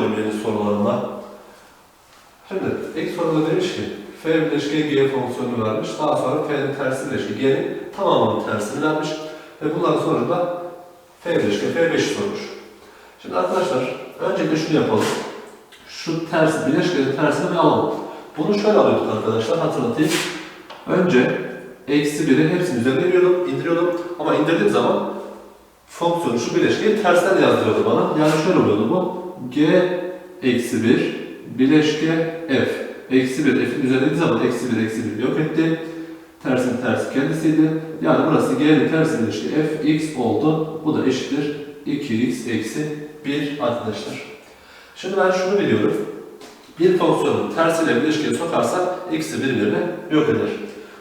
ediyorum yeni sorularımla. Şimdi ilk soruda demiş ki f bileşke g fonksiyonu vermiş. Daha sonra f'nin tersi bileşke g'nin tamamının tersini vermiş. Ve bunların sonucunda f bileşke f5 sormuş. Şimdi arkadaşlar öncelikle şunu yapalım. Şu ters bileşkenin tersini bir alalım. Bunu şöyle alıyorduk arkadaşlar hatırlatayım. Önce eksi 1'i hepsinin üzerine indiriyordum, indiriyordum. Ama indirdiğim zaman fonksiyonu şu bileşkeyi tersten yazdırıyordu bana. Yani şöyle oluyordu bu. G eksi 1 bileşke f. Eksi 1 f'in üzerine indiği zaman eksi 1 eksi 1 yok etti. Tersin tersi kendisiydi. Yani burası g'nin tersi bileşke f x oldu. Bu da eşittir 2x eksi 1 arkadaşlar. Şimdi ben şunu biliyorum. Bir fonksiyonun tersiyle bileşkeye sokarsak x'i birbirine yok eder.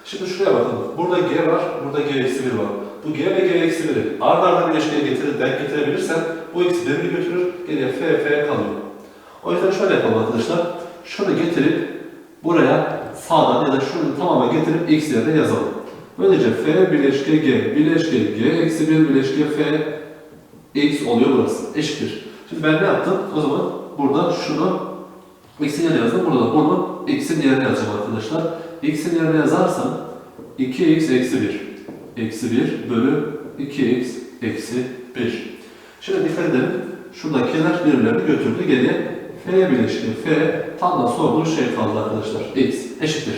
Şimdi şuraya bakalım. Burada g var, burada g eksi 1 var. Bu g ve g eksi 1'i ard arda bileşkeye getirir, denk getirebilirsen bu x'i birbirini götürür, geriye f, f kalıyor. O yüzden şöyle yapalım arkadaşlar. Şunu getirip buraya sağdan ya da şunu tamamen getirip x yerine yazalım. Böylece f bileşke g, bileşke g eksi 1 bileşke f x oluyor burası. Eşittir. Şimdi ben ne yaptım? O zaman burada şunu x'in yerine yazdım. Burada da bunu x'in yerine yazacağım arkadaşlar. x'in yerine yazarsam 2x eksi 1 eksi 1 bölü 2x eksi 1. Şimdi dikkat edelim. Şuradakiler birbirlerini götürdü. Geriye f bileşke f tam da sorduğu şey kaldı arkadaşlar. x eşittir.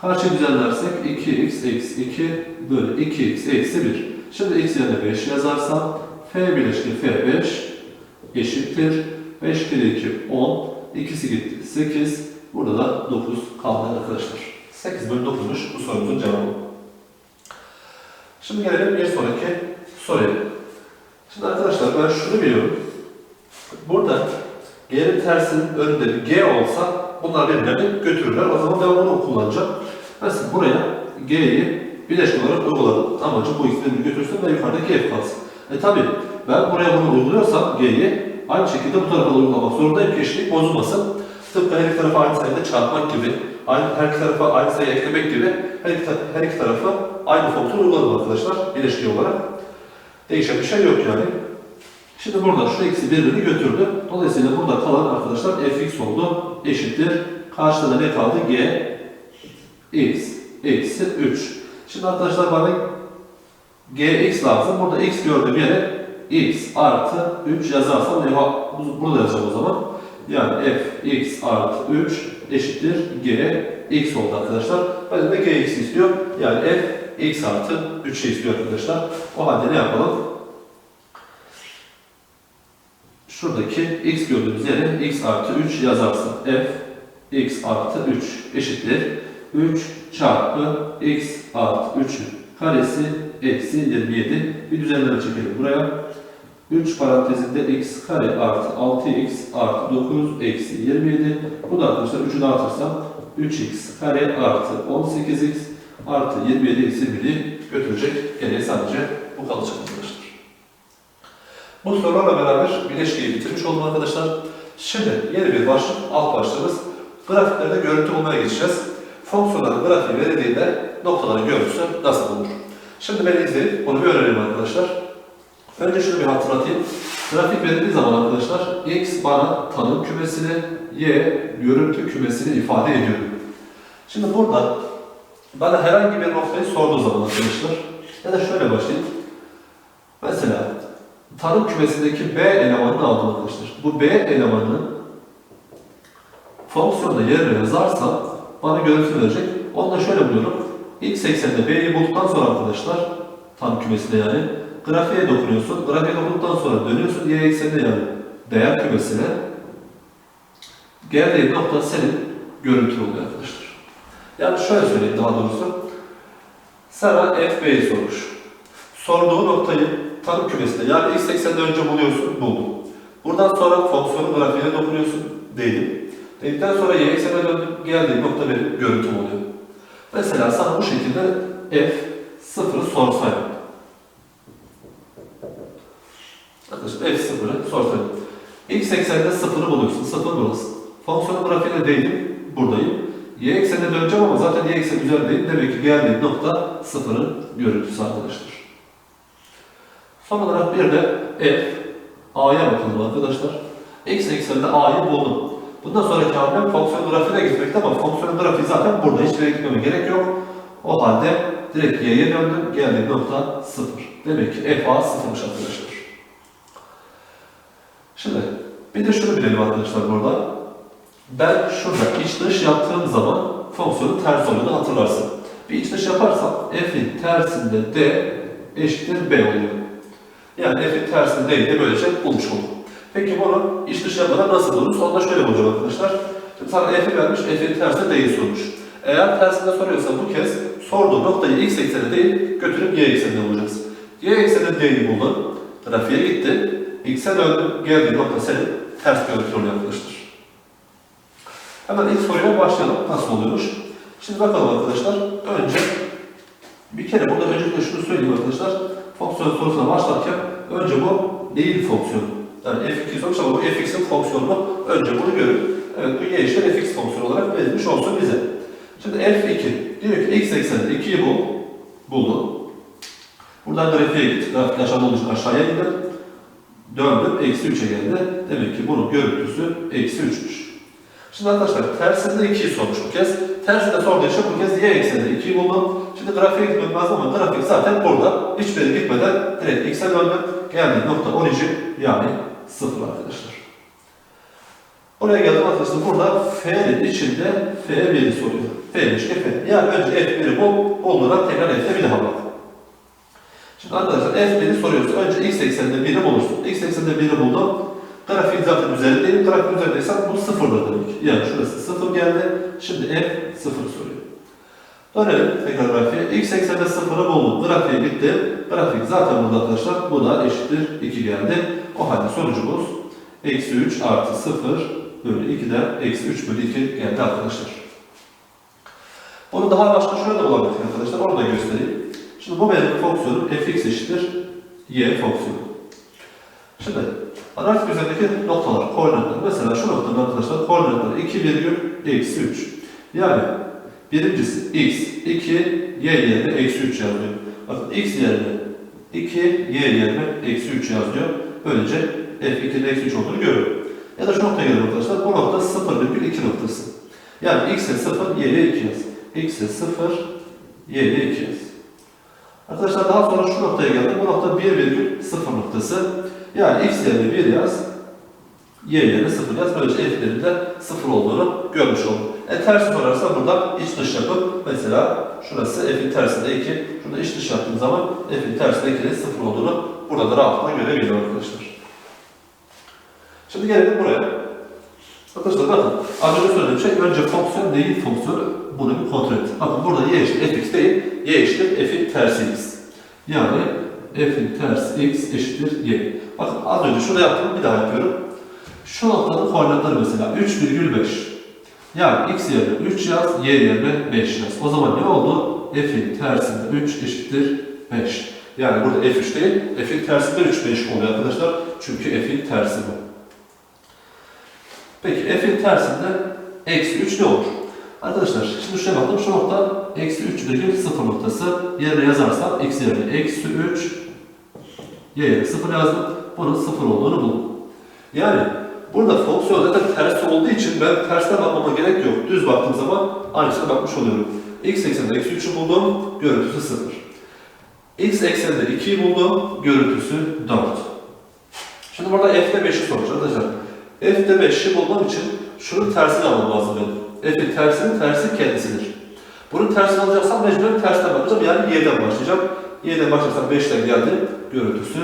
Karşı düzenlersek 2x eksi 2 bölü 2x eksi 1. Şimdi x yerine 5 yazarsam f bileşke f5 eşittir. 5 kere 2 10. İkisi gitti 8. Burada da 9 kaldı arkadaşlar. 8 bölü 9'muş bu sorumuzun cevabı. Şimdi gelelim bir sonraki soruya. Şimdi arkadaşlar ben şunu biliyorum. Burada G'nin tersinin önünde bir G olsa bunlar birbirlerini götürürler. O zaman ben onu kullanacağım. Mesela buraya G'yi bileşik olarak uyguladım. Amacı bu ikisini götürsün ve yukarıdaki F kalsın. E tabi ben buraya bunu uyguluyorsam G'yi aynı şekilde bu tarafa uygulamak zorundayım ki eşitlik bozulmasın. Tıpkı her iki tarafa aynı sayıda çarpmak gibi, aynı, her iki tarafa aynı sayı eklemek gibi her iki, her iki tarafa aynı fonksiyon uyguladım arkadaşlar bileşki olarak. Değişen bir şey yok yani. Şimdi burada şu eksi birbirini götürdü. Dolayısıyla burada kalan arkadaşlar fx oldu. Eşittir. Karşıda da ne kaldı? g x eksi 3. Şimdi arkadaşlar bana gx lazım. Burada x gördüğüm yere x artı 3 yazarsam? Burada yazacağım o zaman. Yani f x artı 3 eşittir g x oldu arkadaşlar. Ben de gx istiyor. Yani f x artı 3 istiyor arkadaşlar. O halde ne yapalım? Şuradaki x gördüğümüz yere x artı 3 yazarsın. f x artı 3 eşittir. 3 çarpı x artı 3'ün karesi eksi 27. Bir düzenleme çekelim buraya. 3 parantezinde x kare artı 6x artı 9 eksi 27. Bu da arkadaşlar 3'ü dağıtırsam 3x kare artı 18x artı 27 eksi 1'i götürecek. Geriye sadece bu kalacak arkadaşlar. Bu sorularla beraber bileşkeyi bitirmiş oldum arkadaşlar. Şimdi yeni bir başlık, alt başlığımız grafiklerde görüntü bulmaya geçeceğiz. Fonksiyonların grafiği verildiğinde noktaların görüntüsü nasıl bulunur? Şimdi beni izleyip bunu bir öğrenelim arkadaşlar. Önce şunu bir hatırlatayım. Grafik verildiği zaman arkadaşlar x bana tanım kümesini, y görüntü kümesini ifade ediyor. Şimdi burada bana herhangi bir noktayı sorduğu zaman arkadaşlar ya da şöyle başlayayım. Mesela tanım kümesindeki B elemanını aldım arkadaşlar. Bu B elemanının fonksiyonda yerine yazarsam bana görüntü verecek. Onu da şöyle buluyorum. X ekseninde B'yi bulduktan sonra arkadaşlar tanım kümesinde yani grafiğe dokunuyorsun. Grafiğe dokunduktan sonra dönüyorsun Y ekseninde yani değer kümesine. Geldiğin nokta senin görüntü oluyor arkadaşlar. Yani şöyle söyleyeyim daha doğrusu. Sana FB'yi sormuş. Sorduğu noktayı tanım kümesinde yani x eksende önce buluyorsun, buldun. Buradan sonra fonksiyonun grafiğine dokunuyorsun, değdim. Dedikten sonra y eksene döndüm, geldiği nokta benim görüntüm oluyor. Mesela sana bu şekilde f sıfırı sorsaydım. Arkadaşlar f sıfırı sorsaydım. x ekseninde sıfırı buluyorsun, sıfır burası. Fonksiyonun grafiğine değdim, buradayım. Y eksenine döneceğim ama zaten y eksen üzerindeyim. Demek ki geldiğim nokta sıfırın görüntüsü arkadaşlar. Son olarak bir de f, a'ya bakalım arkadaşlar. X ekseninde A'yı buldum. Bundan sonraki hamlem fonksiyon grafiğine gitmekte ama fonksiyon grafiği zaten burada. Hiçbir yere gitmeme gerek yok. O halde direkt Y'ye döndüm. Geldiğim nokta 0. Demek ki FA 0'mış arkadaşlar. Şimdi bir de şunu bilelim arkadaşlar burada. Ben şurada iç dış yaptığım zaman fonksiyonun ters olduğunu hatırlarsın. Bir iç dış yaparsam f'in tersinde d eşittir b oluyor. Yani f'in tersinde d'yi de böylece bulmuş oldum. Peki bunu iç dış yapmadan nasıl buluruz? Onu da şöyle bulacağım arkadaşlar. Şimdi sana f'i vermiş, f'in tersinde d'yi sormuş. Eğer tersinde soruyorsa bu kez sorduğu noktayı x eksenine değil, götürüp y eksenine bulacağız. Y ekseninde d'yi buldun, grafiğe gitti, x'e döndün, geldiği nokta senin ters görüntü oluyor arkadaşlar. Hemen ilk soruyla başlayalım. Nasıl oluyormuş? Şimdi bakalım arkadaşlar. Önce bir kere burada öncelikle şunu söyleyeyim arkadaşlar. Fonksiyon sorusuna başlarken önce bu değil fonksiyon. Yani f2 sonuç ama bu fx'in fonksiyonunu önce bunu görün. Evet bu y eşittir fx fonksiyonu olarak verilmiş olsun bize. Şimdi f2 diyor ki x ekseninde 2'yi bul. Buldu. Buradan grafiğe git. Grafik aşağıda olduğu için aşağıya gidelim. Döndüm. Eksi 3'e geldi. Demek ki bunun görüntüsü eksi 3'müş. Şimdi arkadaşlar tersinde 2'yi sormuş bu kez. Tersinde sorduğu için bu kez y ekseninde 2'yi buldum. Şimdi grafiğe gitmem lazım ama grafik zaten burada. Hiçbir yere gitmeden direkt x'e döndüm. Geldiğim nokta orijin yani 0 arkadaşlar. Oraya geldim arkadaşlar. Burada f'nin içinde f1'i soruyor. f eşittir f. Yani önce f1'i bul, bulduğundan tekrar f'de bir daha bak. Şimdi arkadaşlar f1'i soruyorsa önce x ekseninde 1'i bulursun. x ekseninde 1'i buldum. Grafiğin zaten üzerindeyim. Grafiğin üzerindeysen bu sıfırdır demek. Yani şurası sıfır geldi. Şimdi f sıfır soruyor. Dönelim tekrar grafiğe. X ekseninde sıfırı buldum. Grafiğe gitti. Grafik zaten burada arkadaşlar. Bu da eşittir 2 geldi. O halde sonucumuz eksi 3 artı 0 bölü 2'den eksi 3 bölü 2 geldi arkadaşlar. Bunu daha başka şöyle de bulabiliriz arkadaşlar. Onu da göstereyim. Şimdi bu benim fonksiyonum fx eşittir y fonksiyonu. Şimdi analitik üzerindeki noktalar, koordinatlar. Mesela şu noktada arkadaşlar koordinatlar 2 virgül eksi 3. Yani birincisi x, 2, y yerine eksi 3 yazıyor. Bakın x yerine 2, y yerine eksi 3 yazıyor. Böylece f2'nin eksi 3 olduğunu görüyorum. Ya da şu noktaya gelelim arkadaşlar. Bu nokta 0,2 noktası. Yani x'e 0, y'ye 2 yaz. x'e 0, y'ye 2 yaz. Arkadaşlar daha sonra şu noktaya geldim. Bu nokta 1,0 noktası. Yani x yerine 1 yaz, y yerine 0 yaz. Böylece f'lerin de 0 olduğunu görmüş olduk. E tersi sorarsa buradan iç dış yapıp mesela şurası f'in tersinde 2. Şurada iç dış yaptığım zaman f'in tersinde 2'nin 0 olduğunu burada da rahatlıkla görebiliyorum arkadaşlar. Şimdi gelelim buraya. Arkadaşlar bakın az önce söylediğim şey önce fonksiyon değil fonksiyonu bunu bir kontrol et. Bakın burada y eşittir fx değil, y eşittir f'in tersi x. Yani f'in tersi x eşittir y. Bakın az önce şurada yaptım bir daha yapıyorum. Şu noktanın koordinatları mesela 3,5. Yani x yerine 3 yaz, y yerine 5 yaz. O zaman ne oldu? f'in tersinde 3 eşittir 5. Yani burada f3 değil, f'in tersinde 3, 5 oluyor arkadaşlar. Çünkü f'in tersi bu. Peki f'in tersinde eksi 3 ne olur? Arkadaşlar şimdi şuraya bakalım. Şu nokta eksi 3 virgül 0 noktası. Yerine yazarsam eksi yerine eksi 3 y yerine 0 yazdım. Bunun 0 olduğunu buldum. Yani burada fonksiyon zaten tersi olduğu için ben tersten bakmama gerek yok. Düz baktığım zaman aynısına bakmış oluyorum. x ekseninde eksi 3'ü buldum. Görüntüsü 0. x ekseninde 2'yi buldum. Görüntüsü 4. Şimdi burada f'de 5'i soracağız arkadaşlar. F'de 5'i bulmam için şunun tersini almam lazım benim. F'in tersinin tersi kendisidir. Bunun tersini alacaksam mecburen tersten bakacağım. Yani y'den başlayacağım. Y'den başlarsam 5'ten geldi. Görüntüsü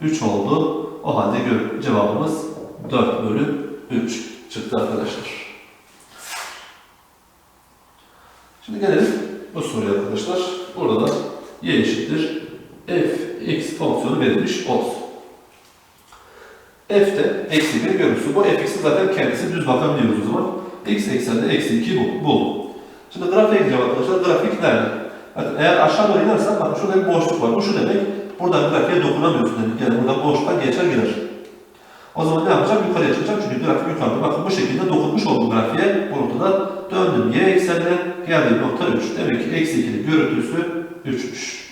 3 oldu. O halde cevabımız 4 bölü 3 çıktı arkadaşlar. Şimdi gelelim bu soruya arkadaşlar. Burada da y eşittir f x fonksiyonu verilmiş olsun. F'de eksi 1 görüntüsü. Bu fx'in zaten kendisi düz bakabiliyoruz o zaman. x ekseninde eksi 2 bu. bul. Şimdi grafiğe gideceğim arkadaşlar. Grafik nerede? Bakın eğer aşağı doğru inersen bakın şurada bir boşluk var. Bu şu demek. Buradan grafiğe dokunamıyorsun demek. Yani burada boşluktan geçer girer. O zaman ne yapacağım? Yukarıya çıkacağım çünkü grafik yukarıda. Bakın bu şekilde dokunmuş oldum grafiğe. Bu noktada döndüm y eksenine. Geldiğim nokta 3. Demek ki eksi 2'nin görüntüsü 3'müş.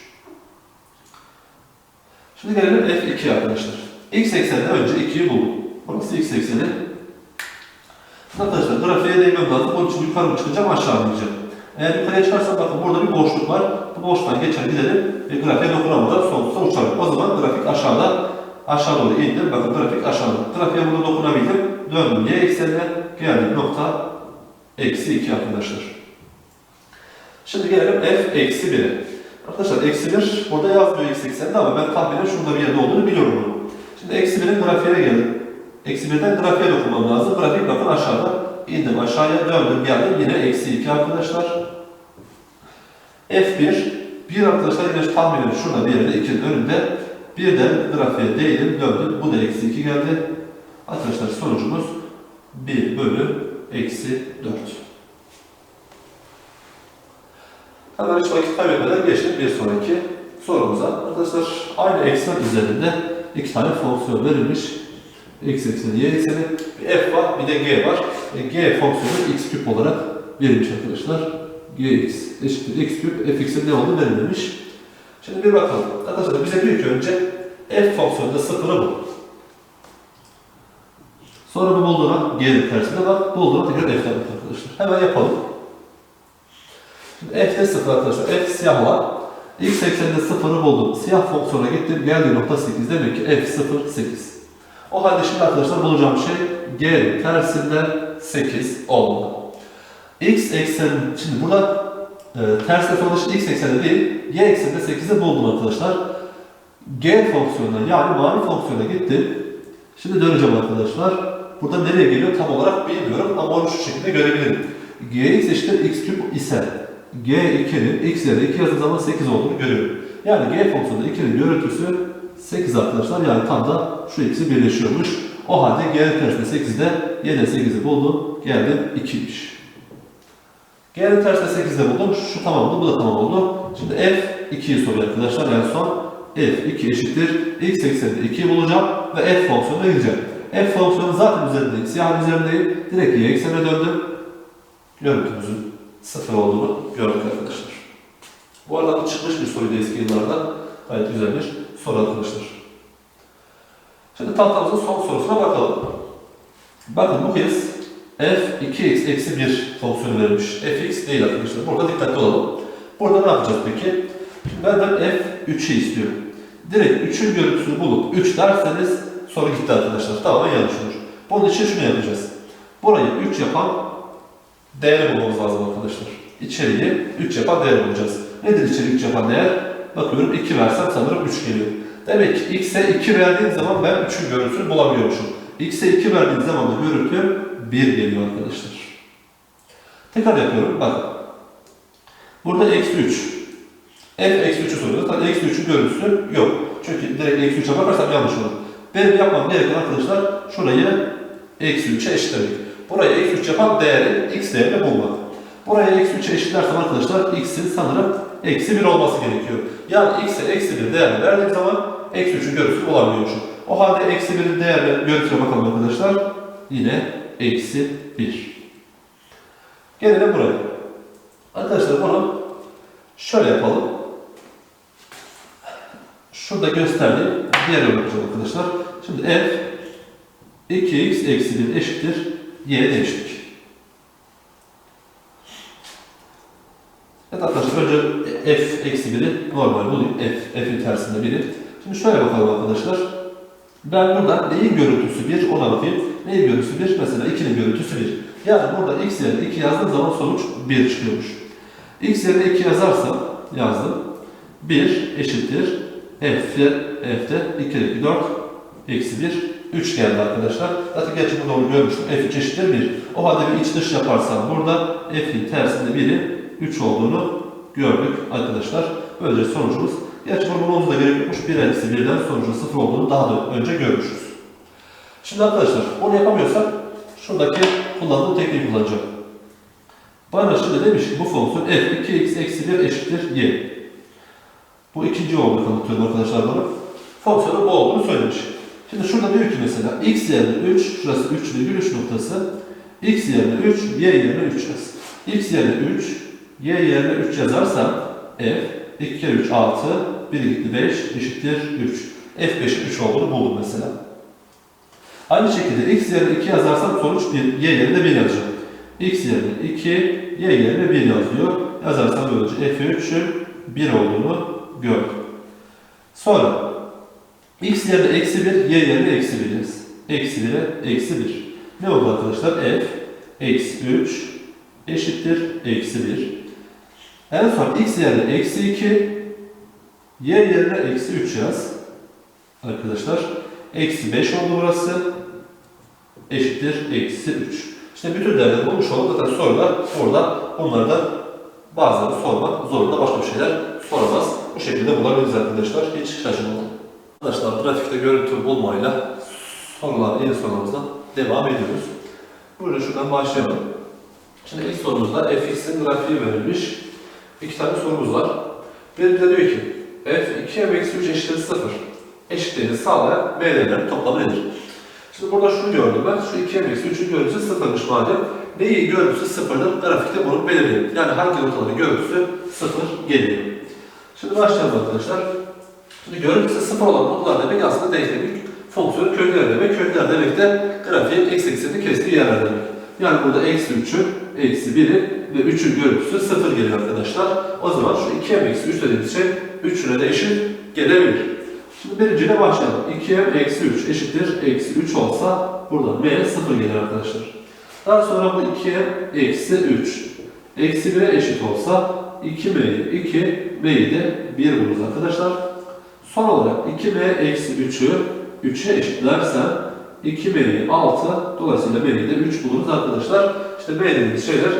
Şimdi gelelim f2 arkadaşlar. X ekseninde önce 2'yi buldum. Burası x ekseni. Arkadaşlar grafiğe değmem lazım. Onun için yukarı mı çıkacağım aşağı ineceğim. Eğer yukarıya çıkarsam bakın burada bir boşluk var. Bu boşluktan geçer gidelim ve grafiğe dokunamadan sonsuza uçarım. O zaman grafik aşağıda aşağı doğru indim. Bakın grafik aşağıda. Grafiğe burada dokunabildim. Döndüm y eksenine. Geldim nokta eksi 2 arkadaşlar. Şimdi gelelim f eksi 1'e. Arkadaşlar eksi 1 burada yazmıyor x ekseninde ama ben tahminen şurada bir yerde olduğunu biliyorum. Şimdi eksi 1'in grafiğine geldim. Eksi 1'den grafiğe dokunmam lazım. Grafik bakın aşağıda. İndim aşağıya döndüm geldim. Yine eksi 2 arkadaşlar. F1 bir arkadaşlar yine tahminen şurada bir yerde 2'nin önünde. Birden grafiğe değdim döndüm. Bu da eksi 2 geldi. Arkadaşlar sonucumuz 1 bölü eksi 4. Hemen hiç vakit kaybetmeden geçtim bir sonraki sorumuza. Arkadaşlar aynı eksen üzerinde iki tane fonksiyon verilmiş. X ekseni, Y ekseni. Bir F var, bir de G var. E, G fonksiyonu x küp olarak verilmiş arkadaşlar. Gx eşittir x küp, fx'in ne olduğu verilmemiş. Şimdi bir bakalım. Arkadaşlar bize diyor ki önce f fonksiyonunda sıfırı bul. Sonra bu bulduğuna G'nin tersine bak, bulduğuna tekrar f'den bak arkadaşlar. Hemen yapalım. Şimdi f'de sıfır arkadaşlar. F siyah olan. X ekseninde sıfırı buldum. Siyah fonksiyona gittim. Geldiği nokta 8. Demek ki f 0, 8. O halde şimdi arkadaşlar bulacağım şey G'nin tersinden 8 olmalı. X ekseni, şimdi burada e, ters defa için X ekseni değil, Y ekseninde 8'i buldum arkadaşlar. G fonksiyonuna yani mavi fonksiyona gittim. Şimdi döneceğim arkadaşlar. Burada nereye geliyor tam olarak bilmiyorum ama onu şu şekilde görebilirim. Gx eşittir x küp ise G2'nin x yerine 2 yazdığı zaman 8 olduğunu görüyorum. Yani G fonksiyonu 2'nin görüntüsü 8 arkadaşlar. Yani tam da şu ikisi birleşiyormuş. O halde G'nin tersine 8'de Y'de 8'i buldum. Geldim 2'ymiş. G'nin tersine 8'de buldum. Şu tamam oldu. Bu da tamam oldu. Şimdi F 2'yi soruyor arkadaşlar. En son F 2 eşittir. X ekseninde 2'yi bulacağım ve F fonksiyonuna gideceğim. F fonksiyonu zaten üzerindeyim. Siyahın üzerindeyim. Direkt Y eksenine döndüm. Görüntümüzün sıfır olduğunu gördük arkadaşlar. Bu arada bu çıkmış bir soruydu eski yıllarda. Gayet güzel bir soru arkadaşlar. Şimdi tahtamızın son sorusuna bakalım. Bakın bu kez f 2x eksi 1 fonksiyonu verilmiş. fx değil arkadaşlar. Burada dikkatli olalım. Burada ne yapacağız peki? Şimdi benden f 3'ü istiyorum. Direkt 3'ün görüntüsünü bulup 3 derseniz soru gitti arkadaşlar. Tamamen yanlış olur. Bunun için şunu yapacağız. Burayı 3 yapan değeri bulmamız lazım arkadaşlar. İçeriği 3 yapan değer bulacağız. Nedir içeriği 3 yapan değer? Bakıyorum 2 versem sanırım 3 geliyor. Demek ki x'e 2 verdiğim zaman ben 3'ün görüntüsünü bulamıyormuşum. x'e 2 verdiğim zaman da görüntü 1 geliyor arkadaşlar. Tekrar yapıyorum. Bak. Burada eksi 3. f eksi 3'ü soruyoruz. Tabii eksi 3'ün görüntüsü yok. Çünkü direkt eksi 3'e bakarsam yanlış olur. Benim yapmam gereken arkadaşlar şurayı eksi 3'e eşitlemek. Burayı eksi 3 yapan değeri x değerini bulmak. Buraya eksi 3'e eşitlersem arkadaşlar x'in sanırım eksi 1 olması gerekiyor. Yani x'e eksi 1 değerini verdiğim zaman eksi 3'ün görüntüsünü bulamıyormuşum. O halde eksi 1'in değerli görüntüye bakalım arkadaşlar. Yine eksi 1. Gelelim buraya. Arkadaşlar bunu şöyle yapalım. Şurada gösterdiğim diğer örnekler arkadaşlar. Şimdi f 2x eksi 1 eşittir y demiştik. Evet arkadaşlar önce f eksi 1'i normal bulayım. f, f'in tersinde 1'i. Şimdi şöyle bakalım arkadaşlar. Ben burada neyin görüntüsü 1 ona bakayım. Neyin görüntüsü 1? Mesela 2'nin görüntüsü 1. Yani burada x yerine 2 yazdığım zaman sonuç 1 çıkıyormuş. x yerine 2 yazarsam yazdım. 1 eşittir. f'de, f'de 2 2 4 eksi 1 3 geldi arkadaşlar. Zaten gerçi burada onu görmüştüm. f3 eşittir 1. O halde bir iç dış yaparsam burada f'in tersinde 1'i 3 olduğunu gördük arkadaşlar. Böylece sonucumuz, gerçi bunu bulmamız da gerek yokmuş. 1 eksi 1'den sonucun 0 olduğunu daha da önce görmüşüz. Şimdi arkadaşlar bunu yapamıyorsak şuradaki kullandığım tekniği kullanacağım. Bana şimdi demiş ki bu fonksiyon f 2x eksi 1 eşittir y. Bu ikinci oldu kanıtlıyorum arkadaşlar bana. Fonksiyonun bu olduğunu söylemiş. Şimdi şurada diyor ki mesela x yerine 3, şurası 3 virgül 3 noktası. x yerine 3, y yerine 3 yaz. x yerine 3, y yerine 3 yazarsam f 2 kere 3 6, 1 gitti 5 eşittir 3. f5'in 3 olduğunu buldum mesela. Aynı şekilde x yerine 2 yazarsam sonuç 1, y yerine 1 yazacağım. x yerine 2, y yerine 1 yazıyor. Yazarsam böylece f3'ün 1 olduğunu gör. Sonra x yerine eksi 1, y yerine eksi 1 yaz. Eksi 1'e eksi 1. Ne oldu arkadaşlar? f eksi 3 eşittir eksi 1. En son x yerine eksi 2, y yerine eksi 3 yaz. Arkadaşlar eksi 5 oldu burası. Eşittir eksi 3. İşte bütün değerleri bulmuş olduk. Zaten sorular orada onlardan bazıları sormak zorunda başka bir şeyler soramaz. Bu şekilde bulabiliriz arkadaşlar. Hiç şaşırmadım. Arkadaşlar grafikte görüntü bulmayla sorular, yeni sorularımıza devam ediyoruz. Buyurun şuradan başlayalım. Şimdi ilk sorumuzda fx'in grafiği verilmiş. İki tane sorumuz var. Biri de diyor ki f 2m eksi 3 eşittir 0 eşitliğini sağlayan m'lerin toplamı nedir? Şimdi burada şunu gördüm ben. Şu 2m eksi 3'ün görüntüsü 0'mış madem. Neyi görüntüsü 0'dır? Grafikte bunu belirleyelim. Yani hangi noktaların görüntüsü 0 geliyor. Şimdi başlayalım arkadaşlar. Şimdi görüntüsü 0 olan noktalar demek aslında denklemik fonksiyon kökler demek. Kökler demek de grafiğin x eksenini kestiği yerler demek. Yani burada eksi 3'ün, eksi 1'i ve 3'ün görüntüsü 0 geliyor arkadaşlar. O zaman şu 2m eksi 3 dediğimiz şey 3'üne de eşit gelebilir. Şimdi birinciyle başlayalım. 2m eksi 3 eşittir eksi 3 olsa burada m 0 gelir arkadaşlar. Daha sonra bu 2m eksi 3 eksi 1'e eşit olsa 2m'yi 2, m'yi de 1 buluruz arkadaşlar. Son olarak 2m eksi 3'ü 3'e eşitlersem 2m'yi 6, dolayısıyla m'yi de 3 buluruz arkadaşlar. İşte m dediğimiz şeyler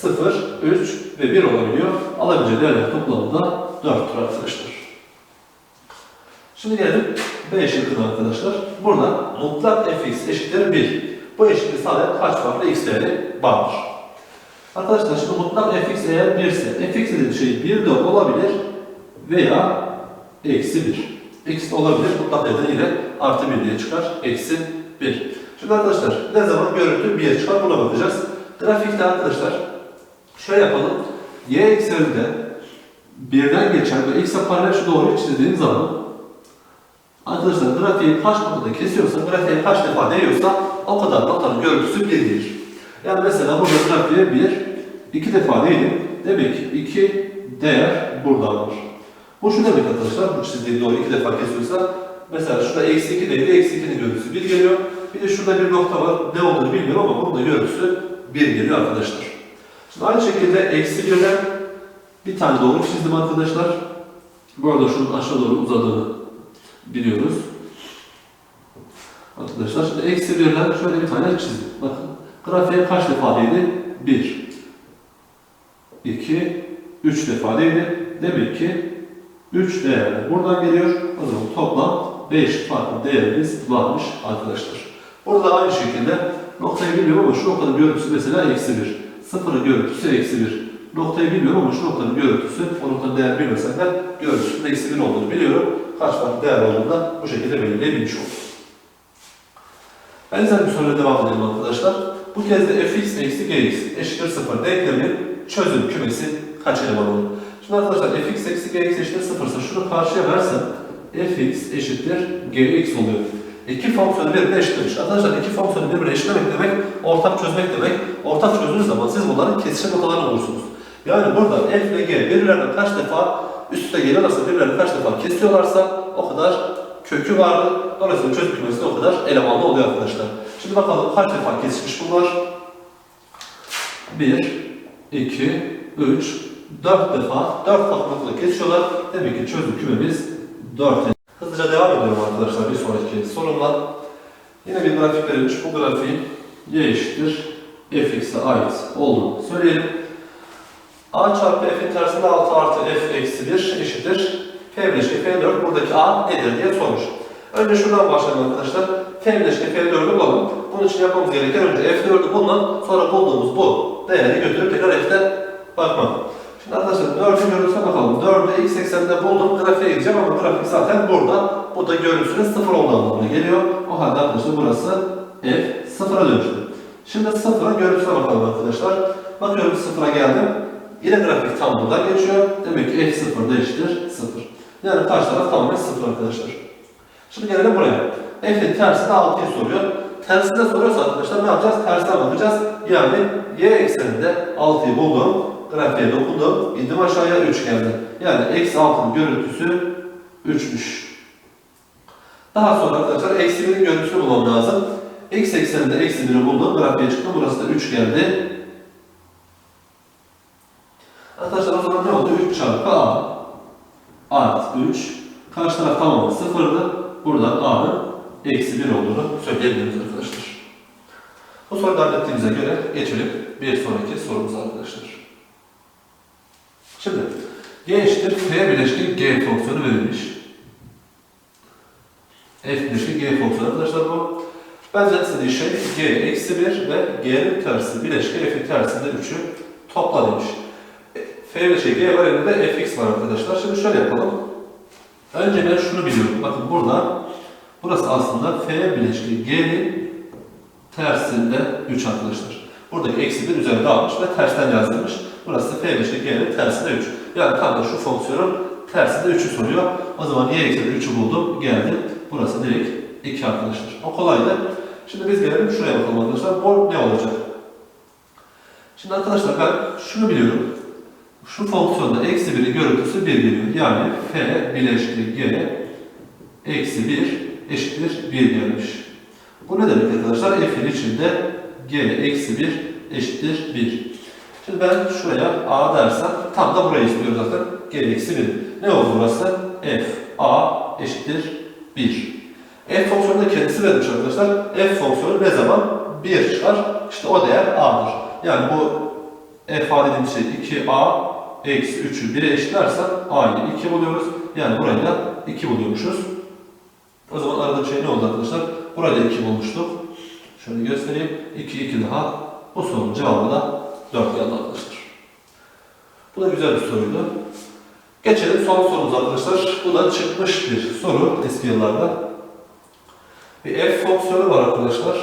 0, 3 ve 1 olabiliyor. Alabileceği değerler toplamı da 4'tür arkadaşlar. Şimdi gelelim B şıkkına arkadaşlar. Burada mutlak fx eşittir 1. Bu eşitliği sağlayan kaç farklı x değeri vardır? Arkadaşlar şimdi mutlak fx eğer 1 ise fx dediğim şey 1 de olabilir veya eksi 1. X de olabilir. Mutlak değerden yine artı 1 diye çıkar. Eksi 1. Şimdi arkadaşlar ne zaman görüntü 1 çıkar buna bakacağız. Grafikte arkadaşlar şöyle yapalım. Y ekseninde birden geçen ve x'e paralel şu doğruyu çizdiğim zaman arkadaşlar grafiği kaç noktada kesiyorsa, grafiğe kaç defa değiyorsa o kadar noktanın görüntüsü 1 gelir. Yani mesela burada grafiğe 1, 2 defa değdim. Demek ki 2 değer burada var. Bu şu demek arkadaşlar, bu çizdiği doğru 2 defa kesiyorsa mesela şurada eksi 2 değdi, eksi 2'nin görüntüsü 1 geliyor. Bir de şurada bir nokta var, ne olduğunu bilmiyorum ama bunun da görüntüsü 1 geliyor arkadaşlar. Aynı şekilde eksi 1'den bir tane doğru çizdim arkadaşlar. Bu arada şunun aşağı doğru uzadığını biliyoruz. Arkadaşlar şimdi eksi 1'den şöyle bir tane çizdim. Bakın grafiğe kaç defa değdi? 1, 2, 3 defa değdi. Demek ki 3 değerler buradan geliyor. O zaman toplam 5 farklı değerimiz varmış arkadaşlar. Burada aynı şekilde noktayı bilmiyorum ama şu noktanın görüntüsü mesela eksi 1. Sıfırın görüntüsü eksi 1. Noktayı bilmiyorum ama şu noktanın görüntüsü, o noktanın değer bilmesem de görüntüsünün eksi 1 olduğunu biliyorum. Kaç farklı değer olduğunu da bu şekilde belirleyebilmiş oldum. Benzer bir soruyla devam edelim arkadaşlar. Bu kez de fx eksi gx eşittir 0 denkleminin çözüm kümesi kaç eleman olur? Şimdi arkadaşlar fx eksi gx eşittir 0 ise şunu karşıya versem fx eşittir gx oluyor. İki fonksiyonu birbirine eşitlemiş. Arkadaşlar iki fonksiyonu birbirine eşitlemek demek, ortak çözmek demek. Ortak çözdüğünüz zaman siz bunların kesişen noktalarını bulursunuz. Yani burada f ile g birbirlerine kaç defa üst üste geliyorlarsa, birbirlerine kaç defa kesiyorlarsa o kadar kökü vardır. Dolayısıyla çözüm de o kadar elemanlı oluyor arkadaşlar. Şimdi bakalım kaç defa kesişmiş bunlar? 1, 2, 3, 4 defa, 4 farklı kesiyorlar. Demek ki çözüm kümemiz 4. Hızlıca devam ediyorum arkadaşlar bir sonraki sorumla. Yine bir grafik verilmiş. Bu grafiğin y eşittir fx'e ait olduğunu söyleyelim. a çarpı f'in tersinde 6 artı f eksi 1 eşittir. f bileşke f4 buradaki a nedir diye sormuş. Önce şuradan başlayalım arkadaşlar. f bileşke f4'ü bulalım. Bunun için yapmamız gereken önce f4'ü bulmak, sonra bulduğumuz bu değeri götürüp tekrar f'ten bakmak. Şimdi arkadaşlar 4'ün görüntüsüne bakalım. 4'ü x ekseninde buldum. Grafiğe gideceğim ama grafik zaten burada. Bu da görüntüsünün 0 olduğu anlamına geliyor. O halde arkadaşlar burası f 0'a dönüştü. Şimdi 0'a görüntüsüne bakalım arkadaşlar. Bakıyorum 0'a geldim. Yine grafik tam buradan geçiyor. Demek ki f 0 da eşittir 0. Yani karşı taraf tamamen 0 arkadaşlar. Şimdi gelelim buraya. f'in tersine 6'yı soruyor. tersine soruyorsa arkadaşlar ne yapacağız? Tersten bakacağız. Yani y ekseninde 6'yı buldum. Grafiğe dokundum. İndim aşağıya 3 geldi. Yani eksi 6'nın görüntüsü 3'müş. Daha sonra arkadaşlar eksi 1'in görüntüsünü bulmam lazım. X ekseninde eksi 1'i buldum. Grafiğe çıktım. Burası da 3 geldi. Arkadaşlar o zaman ne oldu? 3 çarpı A artı 3. Karşı taraf tamamen sıfırdı. Buradan A'nın eksi 1 olduğunu söyleyebiliriz arkadaşlar. Bu soruyu hallettiğimize göre geçelim bir sonraki sorumuza arkadaşlar. Şimdi G F bileşkin G fonksiyonu verilmiş. F bileşkin G fonksiyonu arkadaşlar bu. Benden istediği şey G eksi 1 ve G'nin tersi bileşki F'in tersinde 3'ü topla demiş. F bileşki G var elinde Fx var arkadaşlar. Şimdi şöyle yapalım. Önce ben şunu biliyorum. Bakın burada burası aslında F bileşki G'nin tersinde 3 arkadaşlar. Buradaki eksi 1 üzerinde almış ve tersten yazılmış. Burası F bileşki G'nin tersinde 3. Yani tam da şu fonksiyonun tersinde 3'ü soruyor. O zaman y eksi 3'ü buldum. Geldi. Burası direkt 2 arkadaşlar. O kolaydı. Şimdi biz gelelim şuraya bakalım arkadaşlar. Bu ne olacak? Şimdi arkadaşlar ben şunu biliyorum. Şu fonksiyonda eksi 1'in görüntüsü 1 geliyor. Yani f bileşki g eksi 1 eşittir 1 gelmiş. Bu ne demek arkadaşlar? F'in içinde g eksi 1 eşittir 1. Şimdi ben şuraya a dersem tam da burayı istiyorum zaten. g eksi 1. Ne oldu burası? f a eşittir 1. F fonksiyonu da kendisi vermiş arkadaşlar. F fonksiyonu ne zaman 1 çıkar? İşte o değer a'dır. Yani bu f a dediğimiz şey 2a eksi 3'ü 1'e eşitlersem a'yı 2 buluyoruz. Yani burayı da 2 buluyormuşuz. O zaman aradığım şey ne oldu arkadaşlar? Burayı da 2 bulmuştuk. Şöyle göstereyim. 2, 2 daha. Bu sorunun cevabı da 4 geldi arkadaşlar. Bu da güzel bir soruydu. Geçelim son sorumuz arkadaşlar. Bu da çıkmış bir soru eski yıllarda. Bir f fonksiyonu var arkadaşlar.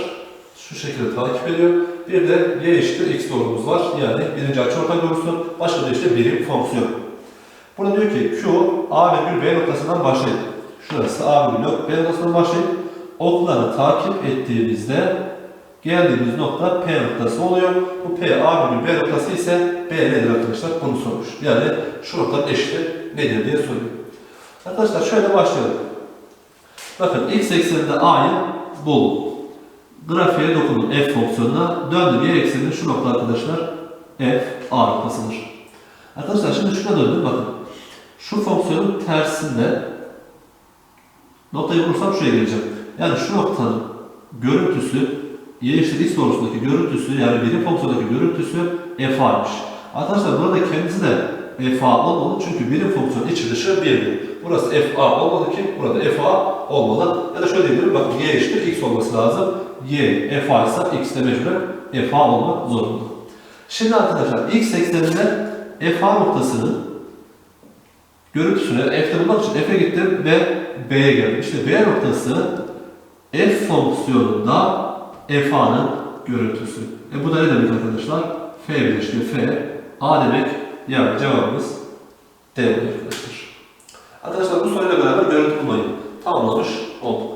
Şu şekilde takip ediyor. Bir de y eşittir x doğrumuz var. Yani birinci açıortay doğrusu. Başka da işte birim fonksiyon. Burada diyor ki Q, A virgül B noktasından başlayıp, şurası A virgül B noktasından başlayıp, oklarını takip ettiğimizde geldiğimiz nokta P noktası oluyor. Bu P, A virgül B noktası ise B nedir arkadaşlar? Bunu sormuş. Yani şu noktanın eşiti nedir diye soruyor. Arkadaşlar şöyle başlayalım. Bakın x ekseninde a'yı bul. Grafiğe dokundum f fonksiyonuna. Döndüm y ekseninde şu nokta arkadaşlar f a noktasıdır. Arkadaşlar şimdi şuna döndüm bakın. Şu fonksiyonun tersinde noktayı bulursam şuraya geleceğim. Yani şu noktanın görüntüsü y eşittir x doğrusundaki görüntüsü yani birim fonksiyondaki görüntüsü f a'ymış. Arkadaşlar burada kendisi de f a olmalı çünkü birim fonksiyon içi dışı birdir. Burası f a olmalı ki burada f a olmalı. Ya da şöyle diyebilirim bakın y eşittir x olması lazım. y f a ise x de mecburen f a olmak zorunda. Şimdi arkadaşlar x ekseninde f a noktasının görüntüsüne f'te bulmak için f'e gittim ve b'ye geldim. İşte b noktası f fonksiyonunda f a'nın görüntüsü. E bu da ne demek arkadaşlar? f birleşti f a demek yani cevabımız D arkadaşlar. Arkadaşlar bu soruyla beraber görüntü bulmayı tamamlamış olduk.